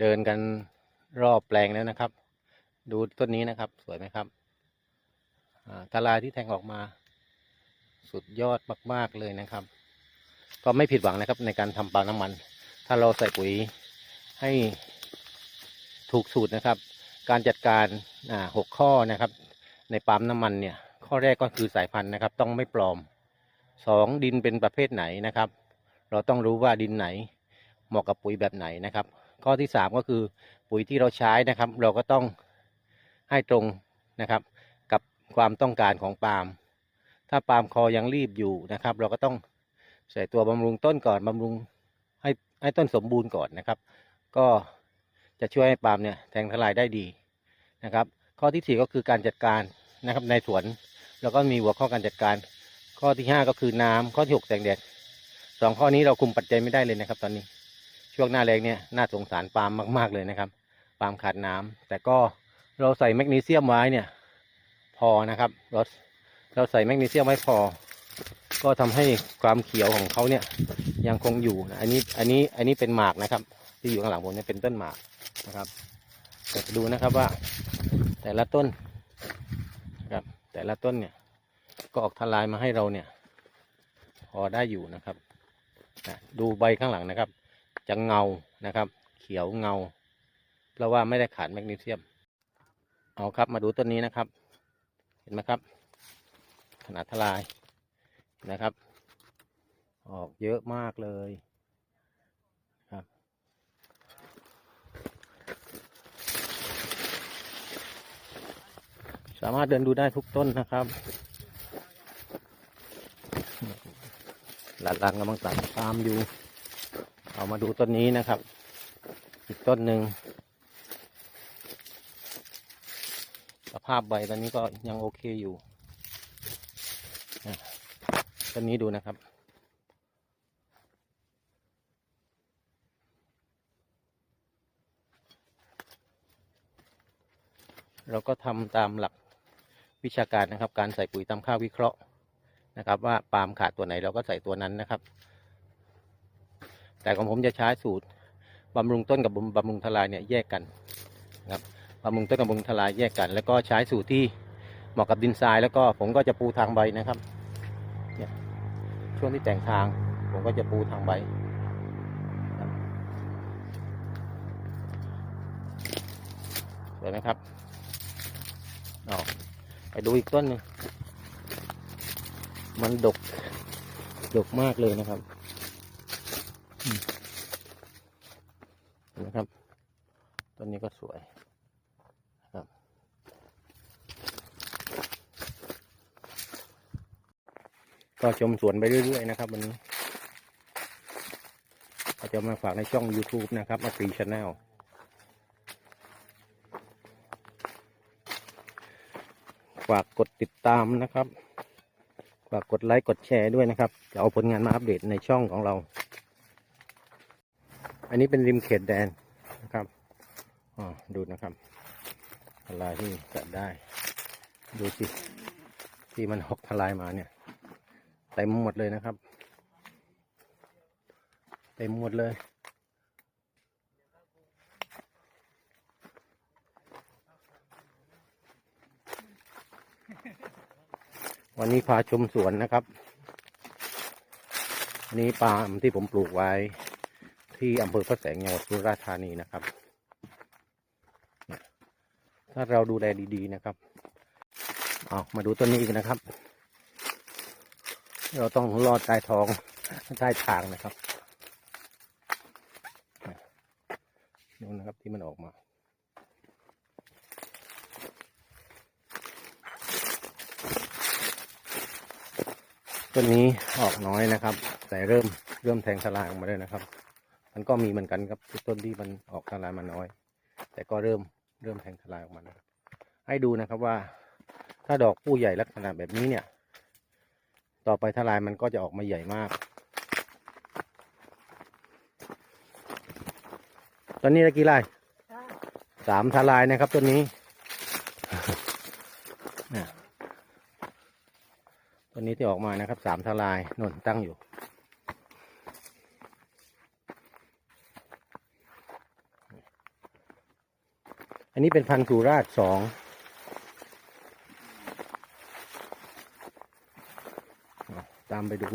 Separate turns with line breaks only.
เดินกันรอบแปลงแล้วนะครับ ดูต้นนี้นะครับ สวยไหมครับอ่าทลายที่แทงออกมา สุดยอดมาก ๆ เลยนะครับ ก็ไม่ผิดหวังนะครับในการทำปาล์มน้ำมัน ถ้าเราใส่ปุ๋ยให้ถูกสูตรนะครับ การจัดการหกข้อนะครับ ในปาล์มน้ำมันเนี่ย ข้อแรกก็คือสายพันธุ์นะครับ ต้องไม่ปลอมสองดินเป็นประเภทไหนนะครับ เราต้องรู้ว่าดินไหนเหมาะกับปุ๋ยแบบไหนนะครับ ข้อที่สามก็คือปุ๋ยที่เราใช้นะครับ เราก็ต้องให้ตรงนะครับ กับความต้องการของปาล์มถ้าปาล์มคอยังรีบอยู่นะครับ เราก็ต้องใส่ตัวบำรุงต้นก่อนบำรุงให้ให้ต้นสมบูรณ์ก่อนนะครับ ก็จะช่วยให้ปาล์มเนี่ยแทงทลายได้ดีนะครับ ข้อที่สี่ก็คือการจัดการนะครับในสวนแล้วก็มีหัวข้อการจัดการ ข้อที่ห้าก็คือน้ำข้อที่หกแสงแดดสองข้อนี้เราคุมปัจจัยไม่ได้เลยนะครับ ตอนนี้ ช่วงหน้าแรงเนี่ยน่าสงสารปาล์มมาก ๆเลยนะครับปาล์มขาดน้ำแต่ก็เราใส่แมกนีเซียมไว้เนี่ย พอนะครับเราเราใส่แมกนีเซียมไว้พอ ก็ทำให้ความเขียวของเขาเนี่ยยังคงอยู่นะอันนี้อันนี้อันนี้เป็นหมากนะครับ ที่อยู่ข้างหลังผมเนี่ยเป็นต้นหมากนะครับแต่ดูนะครับว่า แต่ละต้นนะครับแต่ละต้นเนี่ยก็ออกทลายมาให้เราเนี่ย พอได้อยู่นะครับนะดูใบข้างหลังนะครับ จะเงานะครับ เขียวเงา เพราะว่าไม่ได้ขาดแมกนีเซียม เอาครับมาดูต้นนี้นะครับ เห็นไหมครับ ขนาดทลายนะครับ ออกเยอะมากเลยครับสามารถเดินดูได้ทุกต้นนะครับหลานๆกำลังตัดตามอยู่ เอามาดูต้นนี้นะครับ อีกต้นหนึ่งสภาพใบตอนนี้ก็ยังโอเคอยู่นะต้นนี้ดูนะครับ เราก็ทำตามหลักวิชาการนะครับ การใส่ปุ๋ยตามค่าวิเคราะห์นะครับ ว่าปาล์มขาดตัวไหนเราก็ใส่ตัวนั้นนะครับ แต่ของผมจะใช้สูตรบำรุงต้นกับบำรุงทลายเนี่ยแยกกันนะครับบำรุงต้นกับบำรุงทลายแยกกัน แล้วก็ใช้สูตรที่เหมาะกับดินทราย แล้วก็ผมก็จะปูทางใบนะครับเนี่ยช่วงที่แต่งทาง ผมก็จะปูทางใบสวยไหมครับอ๋อไปดูอีกต้นหนึ่งมันดก ดกมากเลยนะครับ นะครับต้นนี้ก็สวยครับก็ชมสวนไปเรื่อยๆนะครับวันนี้ก็จะมาฝากในช่อง YouTube นะครับมาฟรีชาแนลฝากกดติดตามนะครับ ฝากกดไลค์กดแชร์ด้วยนะครับ จะเอาผลงานมาอัปเดตในช่องของเรา อันนี้เป็นริมเขตแดนนะครับอ๋อดูนะครับทลายที่จัดได้ ดูสิที่มันหกทลายมาเนี่ยเต็มหมดเลยนะครับเต็มหมดเลยวันนี้พาชมสวนนะครับ นี่ปาล์มที่ผมปลูกไว้ ที่อำเภอพระแสงจังหวัดสุราษฎร์ธานีนะครับ ถ้าเราดูแลดีๆนะครับเอามาดูต้นนี้อีกนะครับ เราต้องลอดใต้ท้องใต้ทางนะครับดูนะครับที่มันออกมาต้นนี้ออกน้อยนะครับ แต่เริ่มเริ่มแทงทลายออกมาแล้วนะครับ มันก็มีเหมือนกันครับต้นที่มันออกทลายมาน้อย แต่ก็เริ่มเริ่มแทงทลายออกมาแล้วให้ดูนะครับว่า ถ้าดอกผู้ใหญ่ลักษณะแบบนี้เนี่ย ต่อไปทลายมันก็จะออกมาใหญ่มาก ตอนนี้ได้กี่ไร่สามทลายนะครับต้นนี้เนี่ยต้นนี้ที่ออกมานะครับสามทลายนนตั้งอยู่ อันนี้เป็นพันธุ์สุราษฎร์สองตามไปดู